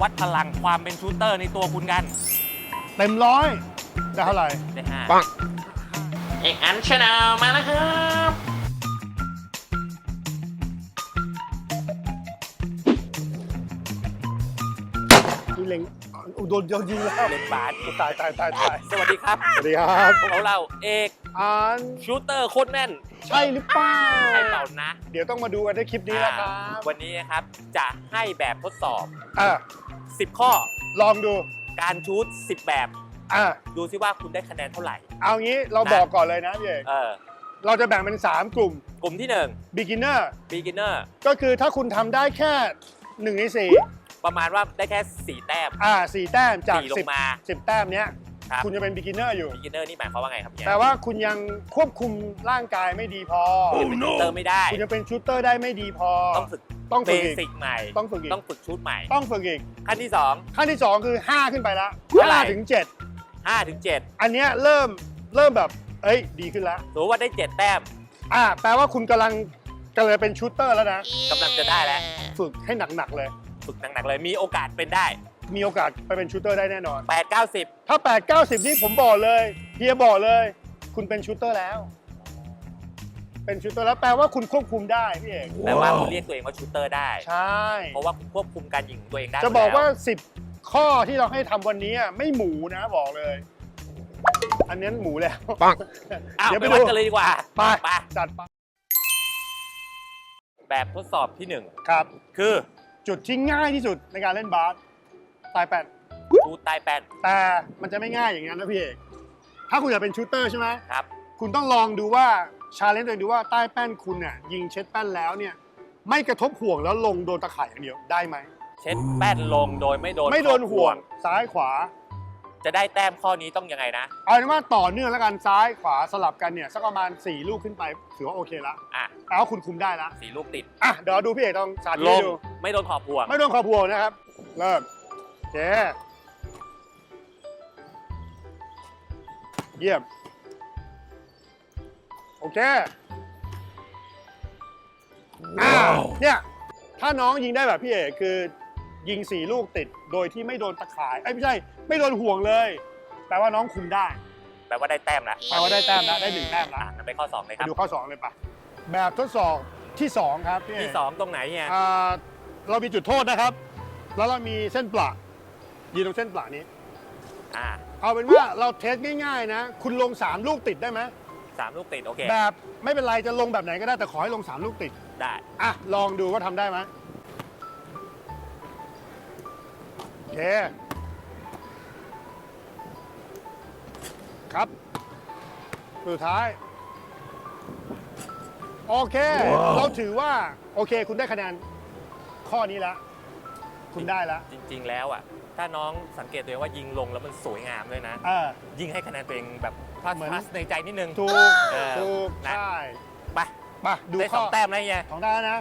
วัดพลังความเป็นชูตเตอร์ในตัวคุณกันเต็มร้อยได้เท่าไหร่ได้ห้าปังเอกอันชาแนลมาแล้วครับนี่เล็งอุโดนโดนยิงแล้วเล่นบาสตายตายตายตายสวัสดีครับ สวัสดีครับพวกเราเอกอ่านชูตเตอร์โคตรแม่น ใช่หรือเปล่าใช่เปล่านะ เดี๋ยวต้องมาดูกันในคลิปนี้แล้วครับอ่าวันนี้นะครับจะให้แบบทดสอบอะ 10 ข้อ ลองดู การชูต10 แบบ อะ ดูซิว่าคุณได้คะแนนเท่าไหร่ เอางี้เรานะบอกก่อนเลยนะพี่เอกเออ เราจะแบ่งเป็น 3 กลุ่ม กลุ่มที่ beginner 1 beginner ก็คือถ้าคุณทำได้แค่ 1 ในประมาณว่าได้แค่ 4 แต้ม4อ่า 4 แต้มจาก 4 ลงมา 10 10 แต้มเนี้ย ครับ คุณจะเป็น beginner อยู่ beginner นี่หมายความว่าไงครับเนี่ยแต่ว่าคุณยังควบคุมร่างกายไม่ดีพอคุณเป็นชูตเตอร์ไม่ได้ คุณจะเป็นชูตเตอร์ได้ไม่ดีพอ ต้องฝึก ต้องเบฝึกอีก สิกใหม่ ต้องฝึกอีก ต้องฝึกชุดใหม่ ต้องฝึกอีก ขั้นที่ขั้นที่ 2 คือ 5 ขึ้นไปละเท่าไหร่5ถึง2 5ถึง7 7อันเนี้ยเริ่มเริ่มแบบ เอ้ย ดีขึ้นแล้วสมมติว่าได้ 7 แต้มอ่าแปลว่าคุณกำลังกำลังเป็นชูตเตอร์แล้วนะ กำลังจะได้แล้ว ฝึกให้หนัก ๆ เลย ฝึกหนักๆเลยมีโอกาสเป็นได้ มีโอกาสไปเป็นชูตเตอร์ได้แน่นอน 8 90ถ้า 8 90 นี่ผมบอกเลยเฮียบอกเลย คุณเป็นชูตเตอร์แล้ว เป็นชูตเตอร์แล้วแปลว่าคุณควบคุมได้พี่เอกแปลว่าคุณเรียกตัวเองว่าชูตเตอร์ได้ ใช่ เพราะว่าคุณควบคุมการยิงของตัวเองได้จะบอกว่ายู่แล้10 ข้อที่เราให้ทำวันนี้อะไม่หมูนะบอกเลย อันนี้หมูแล้วอ้าวเดี๋ยวไปไปวัดดู กันเลยดีกว่าไปไปจัดไปแบบทดสอบที่ครับ1คือจุดที่ง่ายที่สุดในการเล่นบาสตายแปดชูตใต้แป้นแต่มันจะไม่ง่ายอย่างนั้นนะพี่เอก ถ้าคุณอยากเป็นชูตเตอร์ใช่ไหม ครับ คุณต้องลองดูว่า ชาเลนจ์ตัวเองดูว่าใต้แป้นคุณเนี่ยยิงเช็ดแป้นแล้วเนี่ยไม่กระทบห่วงแล้วลงโดนตะข่ายอย่างเดียวได้ไหม เช็ดแป้นลงโดยไม่โดนไม่โดนขอบห่วงซ้ายขวา จะได้แต้มข้อนี้ต้องยังไงนะ เอาเป็นว่าต่อเนื่องแล้วกันซ้ายขวาสลับกันเนี่ยสักประมาณ 4 ลูกขึ้นไปถือว่าโอเคละอะแปลว่าคุณคุมได้ละสีลูกติดอะเดี๋ยวดูพี่เอกต้องสาธิตลให้งดูไม่โดนขอบห่วงไม่โดนขอบห่วงนะครับเริ่มโอเคเยี่ยม โอเคอ่าเนี่ย ถ้าน้องยิงได้แบบพี่เอกคือยิงสี่ลูกติดโดยที่ไม่โดนตะข่ายไอ้ยไม่ใช่ ไม่โดนห่วงเลย แปลว่าน้องคุมได้ แปลว่าได้แต้มละแปลว่าได้แต้มแล้วได้หนึ่งแต้มอะแล้วงั้นไปข้อ2เลยคไปรับ ดูข้อ2เลยปะแบบทดสอบที่2ครับพี่เอก ที่2ตรงไหนเนี่ยอ่าเรามีจุดโทษนะครับ แล้วเรามีเส้นปละยืนตรงเส้นปละนี้ อ่า เอาเป็นว่าเราเทสง่ายๆนะ คุณลง 3 ลูกติดได้ไหม สามลูกติด โอเค แบบไม่เป็นไรจะลงแบบไหนก็ได้แต่ขอให้ลง 3 ลูกติด ได้ อะ ลองดูว่าทำได้ไหมโอเค ครับ สุดท้าย โอเค เราถือว่า โอเค คุณได้คะแนน ข้อนี้แล้ว คุณได้แล้ว จริง ๆ แล้วอะ ถ้าน้องสังเกตตัวเองว่ายิงลงแล้วมันสวยงามด้วยนะ เออ ยิงให้คะแนนตัวเองแบบ พลัสเหมือน พลัสในใจนิดนึง ถูกเออถูกนะ ใช่ไปมาดูได้สข้อองแต้มแล้วไงของได้นะ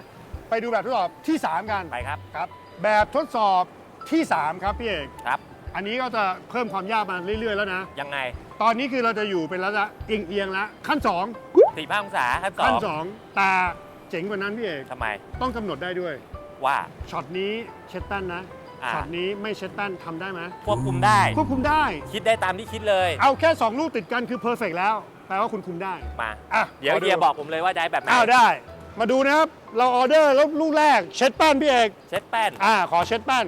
ไปดูแบบทดสอบที่ 3 กันไปครับครับ แบบทดสอบที่ 3 ครับพี่เอกครับ อันนี้ก็จะเพิ่มความยากมาเรื่อย ๆ แล้วนะ ยังไงตอนนี้คือเราจะอยู่เป็นระดับเอียงๆแล้วขั้น สี่ห้าองศาขั้น2สอขั้น ง2 แต่เจ๋งกว่านั้นพี่เอก ทำไมต้องกำหนดได้ด้วยว่าช็อตนี้เช็ดแป้นนะ อ่า ช็อตนี้ไม่เช็ดแป้นทำได้ไหมควบคุมได้ ควบคุมได้ คิดได้ตามที่คิดเลยเอาแค่ 2 ลูกติดกันคือเพอร์เฟกแล้ว แปลว่าคุณคุมได้ มาอะเดี๋ยวขเดียบอกผมเลยว่าได้แบบไหนอ้าวได้ มาดูนะครับ เราออเดอร์แล้วลูกแรกเช็ดแป้นพี่เอก เช็ดแป้นอ่า ขอเช็ดแป้น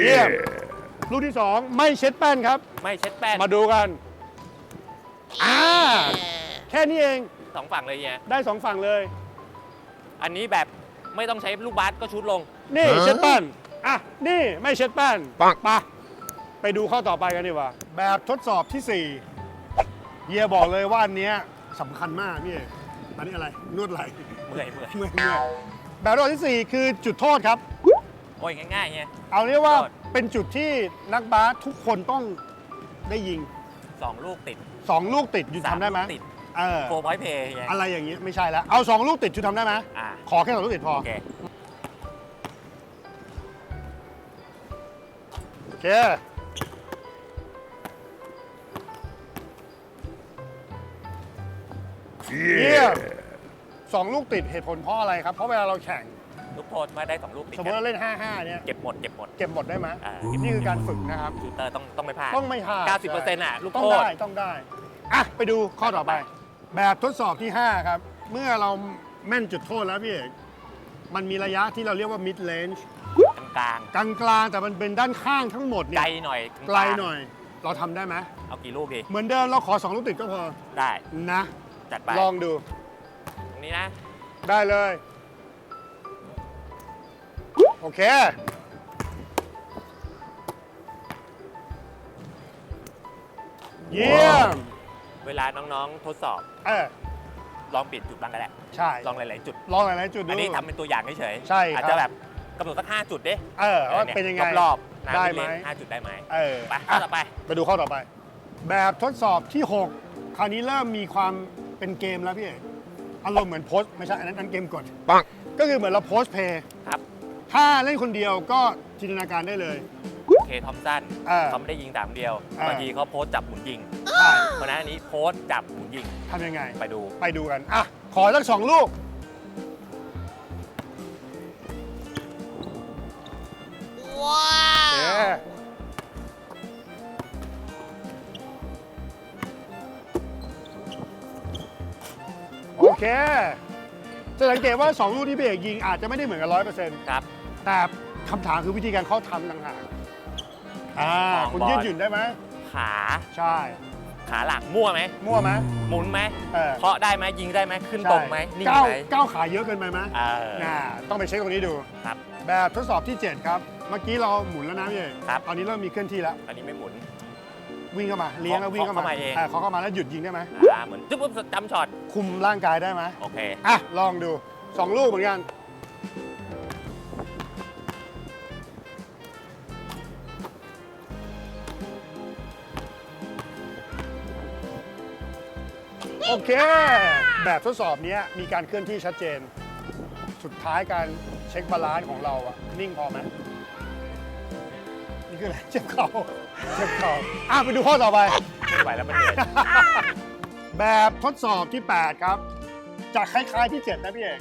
เยี่ยมลูกที่สองไม่เช็ดแป้นครับ ไม่เช็ดแป้นมาดูกัน อ่า แค่นี้เองสองฝั่งเลยเนี่ยได้สองฝั่งเลย อันนี้แบบไม่ต้องใช้ลูกบาสก็ชุดลง นี่เช็ดแป้นอะนี่ไม่เช็ดแป้นปักปะไปดูข้อต่อไปกันดีกว่า แบบทดสอบที่สี่เฮียบอกเลยว่าอันเนี้ยสำคัญมากพี่เอกอันนี้อะไรนวดไหล่เมื่อยเมื่อยเมื่อยเมื่อยแบบทดสอบที่สี่คือจุดโทษครับ โอ้ยง่ายๆเนี่ยเอาเรียกว่าโทษเป็นจุดที่นักบาสทุกคนต้องได้ยิง สองลูกติดสองลูกติดอยู่สามทำได้ไหมลูกติดเออโฟร์พอยต์เพย์เนี่ยอะไรอย่างนี้ไม่ใช่แล้วเอาสองลูกติดชุดทำได้ไหมอ่า ขอแค่สองลูกติดพอ โอเค เค เยี่ยมสองลูกติดเหตุผลเพราะอะไรครับ เพราะเวลาเราแข่ง ลูกโทษมาได้สองลูกติดสมมกัตินเราเล่น 5-5 เนี่ย เก็บหมดเก็บหมดเก็บหมดได้ไหมอ่านี่คือการฝึกนะครับ ชูเตอร์ต้องต้องไม่พลาด ต้องไม่พลาด90%อะลูกต้องโทษได้ ต้องได้ อะ ไปดูข้อต่อไป แบบทดสอบที่ 5 ครับ เมื่อเราแม่นจุดโทษแล้วพี่เอกมันมีระยะที่เราเรียกว่า mid range กลางกลางกลางๆแต่มันเป็นด้านข้างทั้งหมดๆเนี่ไกลยหน่อยไกลหน่อย เราทำได้ไหมเอากี่ลูกดีเหมือนเดิมเราขอ2ลูกติดก็พอได้นะ จัดไปลองดูตรงนี้นะ ได้เลย โอเค เยี่ยม เวลาน้องๆทดสอบเออ ลองปิดจุดบ้างก็ได้ใช่ ลองหลายๆจุด ลองหลายๆจุดดู อันนี้ทำเป็นตัวอย่างเฉยๆใช่ครับ อาจจะแบบ กำหนดสักห้าจุดดิเออว่าเป็นยังไงรอบๆนะได้ไหม ห้าจุดได้ไหมเออไปข้อต่อไป ไปดูข้อต่อไป แบบทดสอบที่ 6 คราวนี้เริ่มมีความเป็นเกมแล้วพี่เอกอารมณ์เหมือนโพสต์ไม่ใช่อันนั้นอันเกมกดปังก็คือเหมือนเราโพสต์เพย์ครับ ถ้าเล่นคนเดียวก็จินตนาการได้เลย เคทอมสันเออเขาไม่ได้ยิงสามเดียวเออ บางทีเขาโพสต์จับหมุนยิงใช่เพราะฉะนั้นอันนี้โพสต์จับหมุนยิงทำยังไง ไปดู ไปดูกัน อะ ขอสักสองลูก ว้าวโอเค จะสังเกตว่า 2 ลูกที่พี่เอกยิงอาจจะไม่ได้เหมือนกันร้อยเปอร์เซ็นต์ครับ แต่คำถามคือวิธีการเข้าทำต่างหากอ่าของคุณบอล ยืดหยุ่นได้ไหมขาใช่ ขาหลังมั่วไหมมั่วไหมหมุนไหมเออเคาะได้ไหมยิงได้ไหมขึ้นตรงไหมนิ่งก้าวไหมก้าวขาเยอะเกินไปไหมเออ น่าต้องไปเช็คตรงนี้ดู ครับ แบบทดสอบที่ 7 ครับ เมื่อกี้เราหมุนแล้วนะพี่เอกครับ ตอนนี้เริ่มมีเคลื่อนที่แล้ว อันนี้ไม่หมุน วิ่งเข้ามาเลี้ยงแล้ววิ่งเข้ามาเคาะเข้ามาเอง เขาเข้ามาแล้วหยุดยิงได้ไหมอ่าเหมือนจุ๊บปุ๊บจำช็อตคุมร่างกายได้ไหมโอเค อะลองดู2ลูกเหมือนกัน โอเค แบบทดสอบเนี้ยมีการเคลื่อนที่ชัดเจน สุดท้ายการเช็คบาลานซ์ของเราอะนิ่งพอไหม นี่คืออะไรเจ็บเข่าเจ็บเข่าอะไปดูข้อต่อไป ไม่ไหวแล้วมันเหนื่อยแบบทดสอบที่ 8 ครับ จะคล้าย ๆที่ 7 นะพี่เอก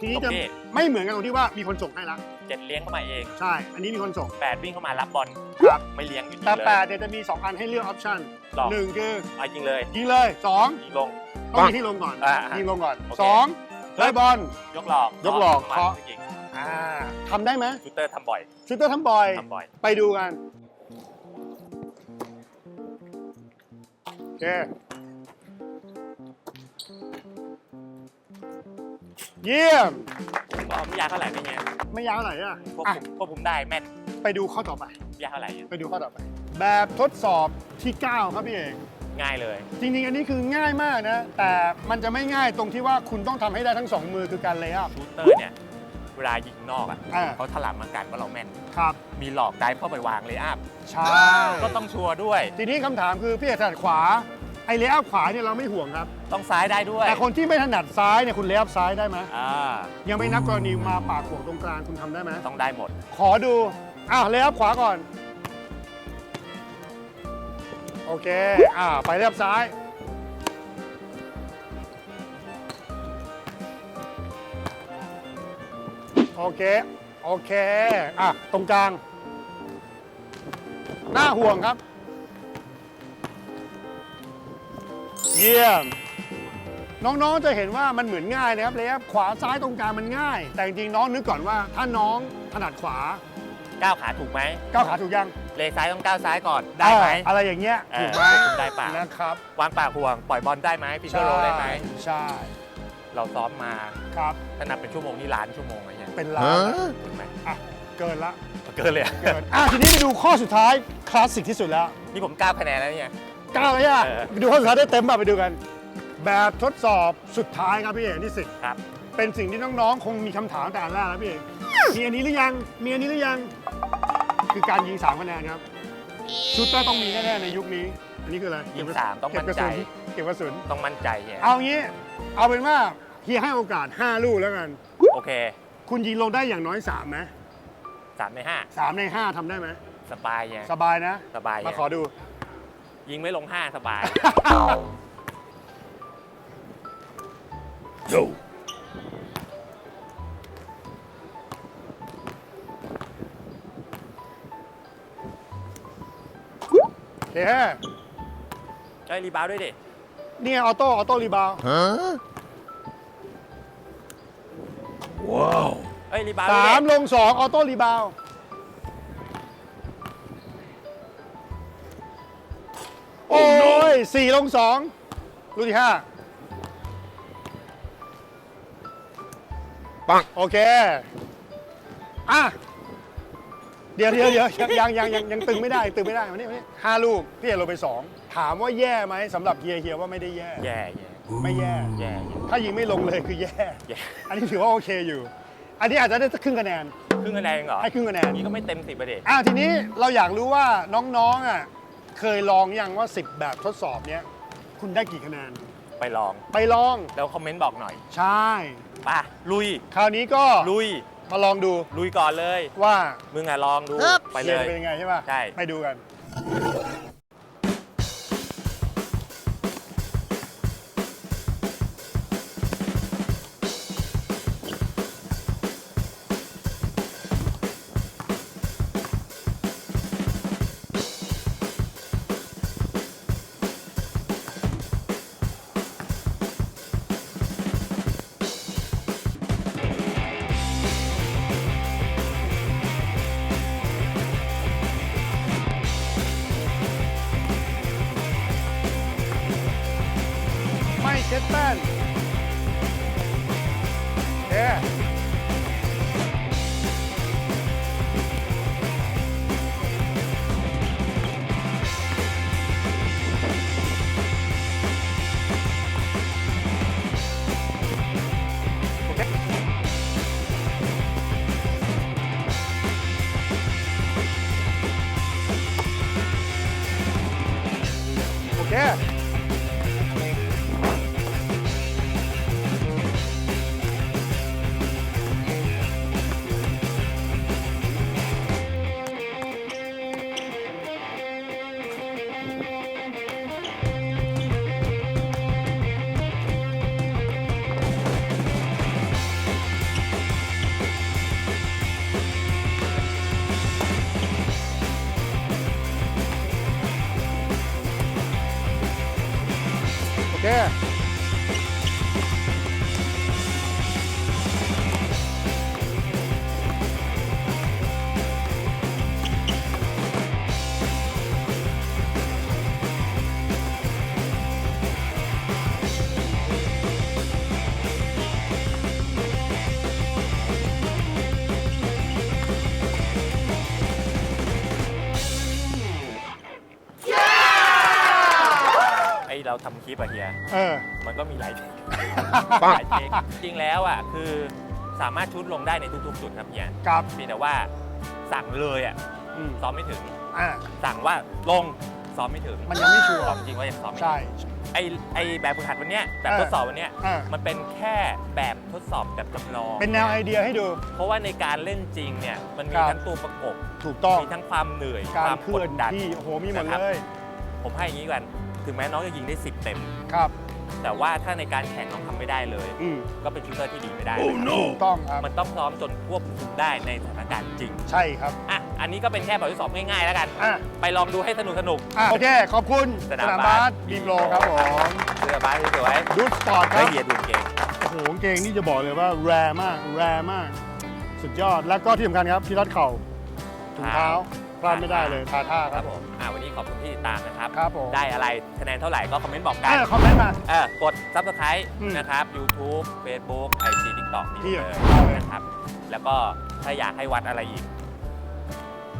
ทีนี้จะโอเคไม่เหมือนกันตรงที่ว่ามีคนส่งให้ละเจ็ดเลี้ยงเข้ามาเองใช่ อันนี้มีคนส่ง แปดวิ่งเข้ามารับบอลครับ ไม่เลี้ยงอยู่ดีแต่เลย8เนี่ยจะมี 2 อันให้เลือกออปชั่นหรอ หนึ่งคือเอายิงเลยยิงเลย 2 ยิงลง ต้องมีที่ลงก่อนอ่ายิงลงก่อน โอเค 2ได้บอล ยกหลอกยกหลอกมาเคาะ ยิง อ่าทำได้ไหมชูเตอร์ทำบ่อยชูเตอร์ทำบ่อย ทำบ่อย ไปดูกัน โอเค เยี่ยม ก็ไม่ยากเท่าไหร่ไม่เงี้ยไม่ยาวเท่าไหร่อะควบอะ คุมควบคุมได้แม่นไปดูข้อต่อไป ไม่ยากเท่าไหร่เนี่ยไปดูข้อต่อไป แบบทดสอบที่ 9 ครับพี่เอก ง่ายเลยจริงๆ อันนี้คือง่ายมากนะ แต่มันจะไม่ง่ายตรงที่ว่าคุณต้องทำให้ได้ทั้งสองมือคือการเลย์อัพ ชูเตอร์เนี่ย เวลายิงนอกอะอ่า เขาถลำอากาศว่าเราแม่น ครับ มีหลอกได้เข้าไปวางเลยอัพใช่ ก็ต้องชัวร์ด้วย ทีนี้คำถามคือพี่เอกถนัดขวา ไอเลย์อัพขวาเนี่ยเราไม่ห่วงครับ ต้องซ้ายได้ด้วยแต่คนที่ไม่ถนัดซ้ายเนี่ยคุณเลย์อัพซ้ายได้ไหมอ่ายังไม่นับกรณีมาปากห่วงตรงกลางคุณทำได้ไหมต้องได้หมด ขอดูอ้าวเลย์อัพขวาก่อน โอเค อ่าไปเลย์อัพซ้าย โอเค โอเค อะ ตรงกลาง หน้าห่วงครับ เยี่ยม น้องๆ จะเห็นว่ามันเหมือนง่ายนะครับเลยครับขวาซ้ายตรงกลางมันง่าย แต่จริงๆ น้องนึกก่อนว่า ถ้าน้องถนัดขวาก้าวขาถูกไหมก้าวขาถูกยัง เลซ้ายต้องก้าวซ้ายก่อน ได้ไหมเอออะไรอย่างเงี้ยเออถูกไหมได้ป่ะนะครับ วางปากห่วง ปล่อยบอลได้ไหมพิชเชอร์โรได้ไหม ใช่ เราซ้อมมาครับ ถ้านับเป็นชั่วโมงนี่ล้านชั่วโมงอะไรเงี้ยเป็นล้านถูกไหมอะเกินละเกินเลยอะเกินอะทีนี้ไปดูข้อสุดท้ายคลาสสิกที่สุดแล้วนี่ผมก้าวคะแนนแล้วเนี่ยก้าวเลยอะเออ ไปดูข้อสุดท้ายได้เต็มป่ะไปดูกัน แบบทดสอบสุดท้ายครับพี่เอกที่สิบครับ เป็นสิ่งที่น้องๆ คงมีคำถามแต่อันแรกแล้วพี่เอกมีอันนี้หรือยังมีอันนี้หรือยัง คือการยิงสามคะแนนครับชูตเตอร์ต้องมีแน่ๆในยุคนี้ อันนี้คืออะไรยิงสามต้องเก็บมั่นกระใจสุน เก็บกระสุน ต้องมั่นใจเฮียเอางี้ เอาเป็นว่าเฮียให้โอกาส 5 ลูกแล้วกัน โอเคคุณยิงลงได้อย่างน้อย3ไหมสามในห้าสามในห้าทำได้ไหมสบายเฮียสบายนะ สบายมาขอดู ยิงไม่ลงห้าสบาย เฮีย เฮ้ยรีบาวด้วยดิ นี่ไงออโต้ออโต้รีบาวเอ้ยรีบาวด์ด้วยสามดิลงสองออโต้รีบาวโอ้ยสี่ลงสองลูกที่ห้าปังโอเค อะ เดี๋ยวเดี๋ยวเดี๋ยวยังยังยังยังยังตึงไม่ได้ตึงไม่ได้มานี่มานี่ห้าลูกพี่เอกลงไปสองถามว่าแย่ไหมสำหรับเฮียเฮียว่าไม่ได้แย่ แย่แย่ไม่แย่ แย่ถ้ายิงไม่ลงเลยคือแย่ แย่อันนี้ถือว่าโอเคอยู่ อันนี้อาจจะได้สักครึ่งคะแนน ครึ่งคะแนนเองเหรอให้ครึ่งคะแนน นี่ก็ไม่เต็มสิบประเด็อะทีนี้เราอยากรู้ว่าน้องๆอะเคยลองยังว่า 10 แบบทดสอบเนี้ยคุณได้กี่คะแนน ไปลอง ไปลอง แล้วคอมเมนต์บอกหน่อย ใช่ไป่ะ ลุย คราวนี้ก็ลุย มาลองดูลุยก่อนเลย ว่ามึงอะลองดูไปเลเชียยร์เป็นยังไงใช่ป่ะใช่ ไปดูกัน เราทำคลิปอะเฮีย เออ มันก็มีหลาย หลายเทคจริงแล้วอะคือสามารถชุดลงได้ในทุกๆจุดครับเฮียกับเพียงแต่ว่าสั่งเลยอะอืมซ้อมไม่ถึง อ่า สั่งว่าลงซ้อมไม่ถึงมันยังไม่ชัวร์ซ้อมจริงว่ายังซ้อมไม่ถึงใช่ไอไอแบบฝึกหัดวันเนี้ยแบบเออ ทดสอบวันเนี้ยอ่ามันเป็นแค่แบบทดสอบแบบจำลองเป็นแนวไอเดียให้ดู เพราะว่าในการเล่นจริงเนี่ยมันมีครับ ทั้งตัวประกบ ถูกต้อง มีทั้งความเหนื่อย การความเคกลื่อดนดัน ที่โอ้โหมีหมดนะครับ เลย ผมให้อย่างนี้กัน ถึงแม้น้องจะยิงได้ 10 เต็ม ครับ แต่ว่าถ้าในการแข่งน้องทำไม่ได้เลย อืมก็เป็นชูเตอร์ที่ดีไม่ได้นะครับถูกต้องครับ มันต้องซ้อมจนควบคุมได้ในสถานการณ์จริง ใช่ครับ อะ อันนี้ก็เป็นแค่แบบทดสอบง่ายๆแล้วกัน อะ ไปลองดูให้สนุกสนุกอะโอเค ขอบคุณสนามบาบาสสบีโปรครับผมๆเสื้อบาสสวยดูสปอร์ตๆครัละบเอียดหุ่นเก่ง โอ้โหกางเกงนี่จะบอกเลยว่าแรมาก แรมาก สุดยอด แล้วก็ที่สำคัญครับ ที่รัดเข่าถุงเท้า พลาดไม่ได้เลยทาท่าคครัรับบผมอะวันนี้ขอบคุณที่ติดตามนะครับ ครับผมได้อะไรคะแนนเท่าไหร่ก็คอมเมนต์บอกกัเอนอคอมเมนต์มา เออกด subscribe อืมนะครับ YouTube Facebook IG TikTok นี่เที่เลยยวนะครับ แล้วก็ถ้าอยากให้วัดอะไรอีก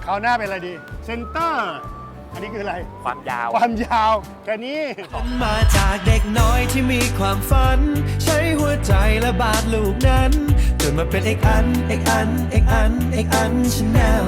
คราวหน้าเป็นอะไรดีเซนเตอร์ อันนี้คืออะไร ความยาว ความยาวแค่นี้มาจากเด็กน้อยที่มีความฝัน ใช้หัวใจและบาดลูกนั้น จนมาเป็นเอกอัน เอกอัน เอกอัน เอกอันชาแนล